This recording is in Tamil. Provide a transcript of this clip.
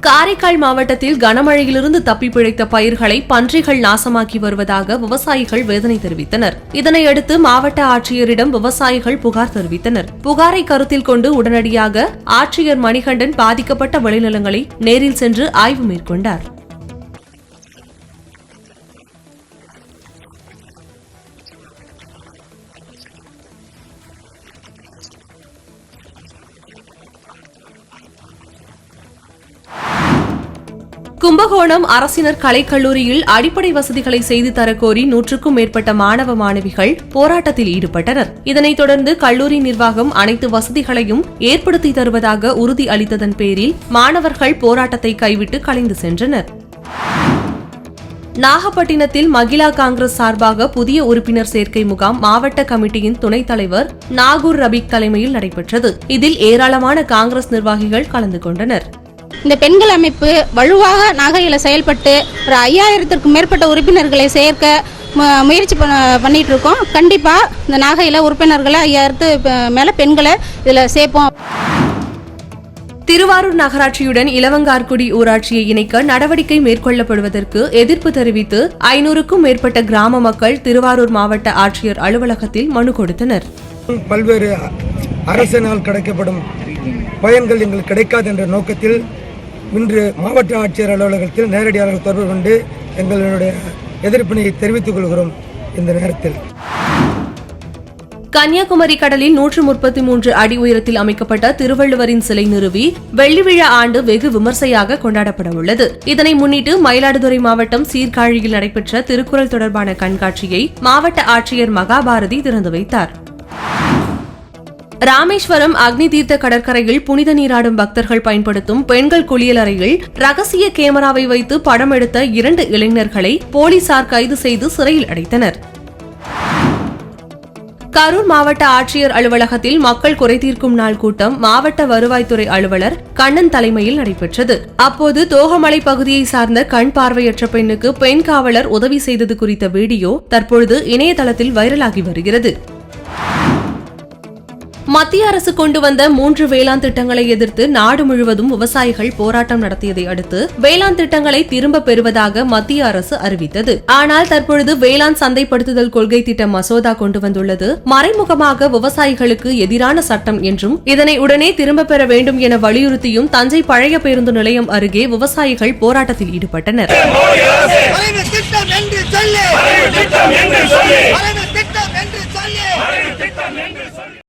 காரைக்கால் மாவட்டத்தில் கனமழையிலிருந்து தப்பி பிழைத்த பயிர்களை பன்றிகள் நாசமாக்கி வருவதாக விவசாயிகள் வேதனை தெரிவித்தனர். இதனையடுத்து மாவட்ட ஆட்சியரிடம் விவசாயிகள் புகார் தெரிவித்தனர். புகாரை கருத்தில் கொண்டு உடனடியாக ஆட்சியர் மணிகண்டன் பாதிக்கப்பட்ட விளைநிலங்களை நேரில் சென்று ஆய்வு மேற்கொண்டார். கும்பகோணம் அரசினர் கலைக்கல்லூரியில் அடிப்படை வசதிகளை செய்து தரக்கோரி நூற்றுக்கும் மேற்பட்ட மாணவ மாணவிகள் போராட்டத்தில் ஈடுபட்டனர். இதனைத் தொடர்ந்து கல்லூரி நிர்வாகம் அனைத்து வசதிகளையும் ஏற்படுத்தி தருவதாக உறுதி அளித்ததன் பேரில் மாணவர்கள் போராட்டத்தை கைவிட்டு கலைந்து சென்றனர். நாகப்பட்டினத்தில் மகிழா காங்கிரஸ் சார்பாக புதிய உறுப்பினர் சேர்க்கை முகாம் மாவட்ட கமிட்டியின் துணைத் தலைவர் நாகூர் ரபிக் தலைமையில் நடைபெற்றது. இதில் ஏராளமான காங்கிரஸ் நிர்வாகிகள் கலந்து கொண்டனர். இந்த பெண்கள் அமைப்பு வலுவாக நாகையில் செயல்பட்டு ஒரு ஐயாயிரத்திற்கும் மேற்பட்ட உறுப்பினர்களை சேர்க்க முயற்சி பண்ண- பண்ணிட்டு இருக்கோம் கண்டிப்பாக இந்த நாகையில் உறுப்பினர்களை ஐயாயிரத்து மேல பெண்களை இதில் சேர்ப்போம். திருவாரூர் நகராட்சியுடன் இளவங்கார்குடி ஊராட்சியை இணைக்க நடவடிக்கை மேற்கொள்ளப்படுவதற்கு எதிர்ப்பு தெரிவித்து ஐநூறுக்கும் மேற்பட்ட கிராம மக்கள் திருவாரூர் மாவட்ட ஆட்சியர் அலுவலகத்தில் மனு கொடுத்தனர். பல்வேறு அரசினால் கிடைக்கப்படும் பயன்கள் எங்களுக்கு கிடைக்காது என்ற நோக்கத்தில் இன்று மாவட்ட ஆட்சியர் அலுவலகத்தில் நேரடியாக தொடர்பு கொண்டு எங்களுடைய எதிர்ப்பினை தெரிவித்துக் கொள்கிறோம் இந்த நேரத்தில். கன்னியாகுமரி கடலில் நூற்று முப்பத்தி மூன்று அடி உயரத்தில் அமைக்கப்பட்ட திருவள்ளுவரின் சிலை நிறுவி வெள்ளி விழா ஆண்டு வெகு விமர்சையாக கொண்டாடப்பட உள்ளது. இதனை முன்னிட்டு மயிலாடுதுறை மாவட்டம் சீர்காழியில் நடைபெற்ற திருக்குறள் தொடர்பான கண்காட்சியை மாவட்ட ஆட்சியர் மகாபாரதி திறந்து வைத்தார். ராமேஸ்வரம் அக்னி தீர்த்த கடற்கரையில் புனித நீராடும் பக்தர்கள் பயன்படுத்தும் பெண்கள் குளியலறையில் ரகசிய கேமராவை வைத்து படம் எடுத்த இரண்டு இளைஞர்களை போலீசார் கைது செய்து சிறையில் அடைத்தனர். கரூர் மாவட்ட ஆட்சியர் அலுவலகத்தில் மக்கள் குறை தீர்க்கும் நாள் கூட்டம் மாவட்ட வருவாய்த்துறை அலுவலர் கண்ணன் தலைமையில் நடைபெற்றது. அப்போது தோகமலை பகுதியை சார்ந்த கண் பார்வையற்ற பெண்ணுக்கு பெண் காவலர் உதவி செய்தது குறித்த வீடியோ தற்பொழுது இணையதளத்தில் வைரலாகி வருகிறது. மத்திய அரசு கொண்டு வந்த மூன்று வேளாண் திட்டங்களை எதிர்த்து நாடு முழுவதும் விவசாயிகள் போராட்டம் நடத்தியதை அடுத்து வேளாண் திட்டங்களை திரும்ப பெறுவதாக மத்திய அரசு அறிவித்தது. ஆனால் தற்பொழுது வேளாண் சந்தைப்படுத்துதல் கொள்கை திட்ட மசோதா கொண்டு வந்துள்ளது. மறைமுகமாக விவசாயிகளுக்கு எதிரான சட்டம் என்றும் இதனை உடனே திரும்ப பெற வேண்டும் என வலியுறுத்தியும் தஞ்சை பழைய பேருந்து நிலையம் அருகே விவசாயிகள் போராட்டத்தில் ஈடுபட்டனர்.